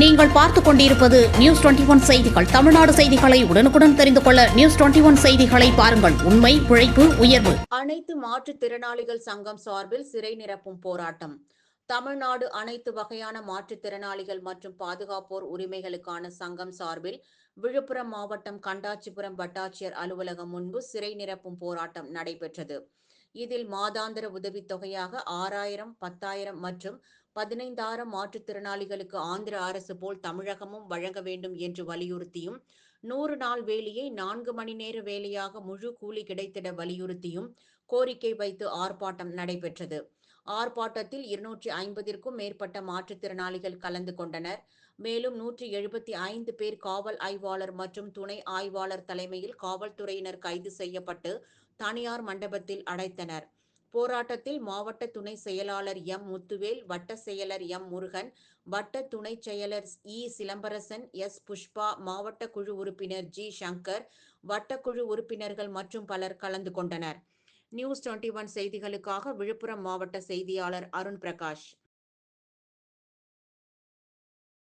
நீங்கள் பார்த்துக் கொண்டிருப்பது நியூஸ் டுவெண்டி ஒன் செய்திகள். தமிழ்நாடு செய்திகளை உடனுக்குடன் தெரிந்து கொள்ள நியூஸ் டுவெண்டி ஒன் செய்திகளை பாருங்கள். உண்மை உழைப்பு உயர்வு. அனைத்து மாற்றுத்திறனாளிகள் சங்கம் சார்பில் சிறை நிரப்பும் போராட்டம். தமிழ்நாடு அனைத்து வகையான மாற்றுத்திறனாளிகள் மற்றும் பாதுகாப்போர் உரிமைகளுக்கான சங்கம் சார்பில் விழுப்புரம் மாவட்டம் கண்டாச்சிபுரம் வட்டாட்சியர் அலுவலகம் முன்பு சிறை நிரப்பும் போராட்டம் நடைபெற்றது. இதில் மாதாந்திர உதவித்தொகையாக ஆறாயிரம் பத்தாயிரம் மற்றும் பதினைந்தாயிரம் மாற்றுத்திறனாளிகளுக்கு ஆந்திர அரசு போல் தமிழகமும் வழங்க வேண்டும் என்று வலியுறுத்தியும் நூறு நாள் வேலையை நான்கு மணி நேர வேலையாக முழு கூலி கிடைத்திட வலியுறுத்தியும் கோரிக்கை வைத்து ஆர்ப்பாட்டம் நடைபெற்றது. ஆர்ப்பாட்டத்தில் இருநூற்றி ஐம்பதிற்கும் மேற்பட்ட மாற்றுத்திறனாளிகள் கலந்து கொண்டனர். மேலும் நூற்றி எழுபத்தி ஐந்து பேர் காவல் ஆய்வாளர் மற்றும் துணை ஆய்வாளர் தலைமையில் காவல்துறையினர் கைது செய்யப்பட்டு தனியார் மண்டபத்தில் அடைத்தனர். போராட்டத்தில் மாவட்ட துணை செயலாளர் எம் முத்துவேல் வட்ட செயலர் எம் முருகன் வட்ட துணை செயலர் இ சிலம்பரசன் எஸ் புஷ்பா மாவட்ட குழு உறுப்பினர் ஜி சங்கர் வட்டக்குழு உறுப்பினர்கள் மற்றும் பலர் கலந்து கொண்டனர். நியூஸ் டுவெண்ட்டி ஒன் செய்திகளுக்காக விழுப்புரம் மாவட்ட செய்தியாளர் அருண் பிரகாஷ்